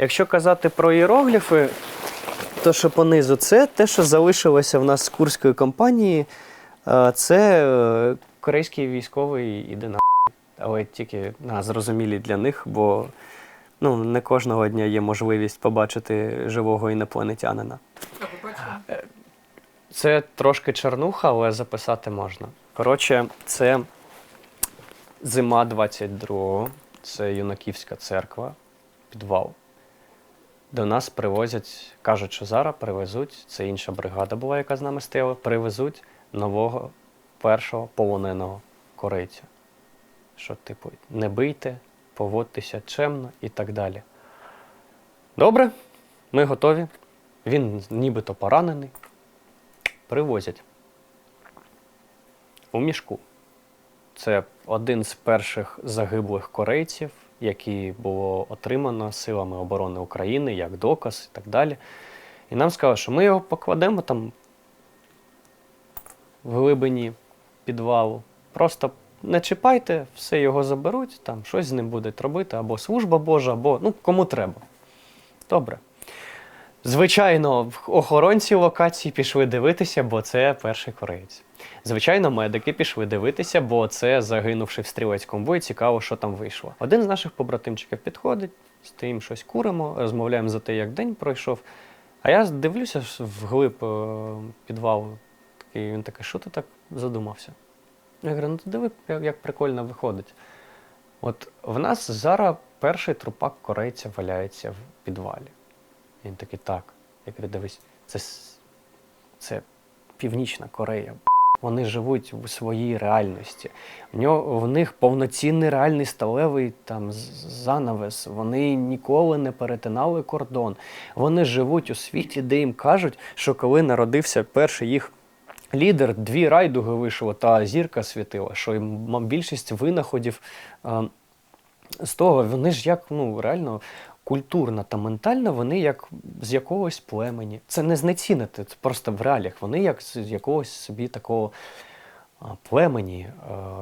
Якщо казати про іерогліфи, то що понизу, це те, що залишилося в нас з курської компанії, е, це е, корейський військовий іде на але тільки на зрозумілі для них, бо ну, не кожного дня є можливість побачити живого інопланетянина. Це трошки чернуха, але записати можна. Коротше, це зима 22-го, це юнаківська церква, підвал. До нас привозять, кажуть, що зараз привезуть, це інша бригада була, яка з нами стояла, привезуть нового першого полоненого корейця. Що, типу, не бийте, поводьтеся чемно і так далі. Добре, ми готові. Він нібито поранений. Привозять. У мішку. Це один з перших загиблих корейців, які було отримано силами оборони України як доказ і так далі. І нам сказали, що ми його покладемо там в глибині підвалу. Просто не чіпайте, все його заберуть, там щось з ним будуть робити, або служба Божа, або ну, кому треба. Добре. Звичайно, охоронці локації пішли дивитися, бо це перший кореєць. Звичайно, медики пішли дивитися, бо це загинувши в стрілецькому бої, цікаво, що там вийшло. Один з наших побратимчиків підходить, стоїмо щось куримо, розмовляємо за те, як день пройшов. А я дивлюся вглиб е, підвалу. Такий, він такий, що ти так задумався? Я говорю, ну ти диви, як прикольно виходить. От в нас зараз перший трупак корейця валяється в підвалі. Він такий, так. Я говорю, дивись, це, це Північна Корея. Вони живуть у своїй реальності. В, нього, в них повноцінний реальний сталевий там занавес. Вони ніколи не перетинали кордон. Вони живуть у світі, де їм кажуть, що коли народився перший їх лідер, дві райдуги вийшло, та зірка світила, що їм більшість винаходів а, з того, вони ж як ну, реально культурно та ментально, вони як з якогось племені. Це не знецінити, це просто в реаліях. Вони як з якогось собі такого племені,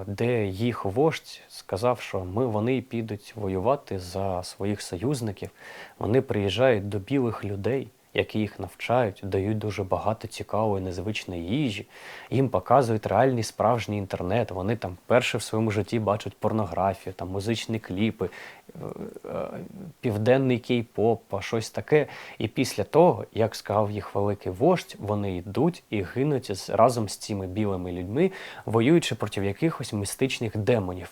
де їх вождь сказав, що ми, вони підуть воювати за своїх союзників. Вони приїжджають до білих людей, які їх навчають, дають дуже багато цікавої, незвичної їжі. Їм показують реальний справжній інтернет. Вони там вперше в своєму житті бачать порнографію, там музичні кліпи, е, е, південний кей-поп, щось таке. І після того, як сказав їх великий вождь, вони йдуть і гинуть разом з цими білими людьми, воюючи проти якихось містичних демонів.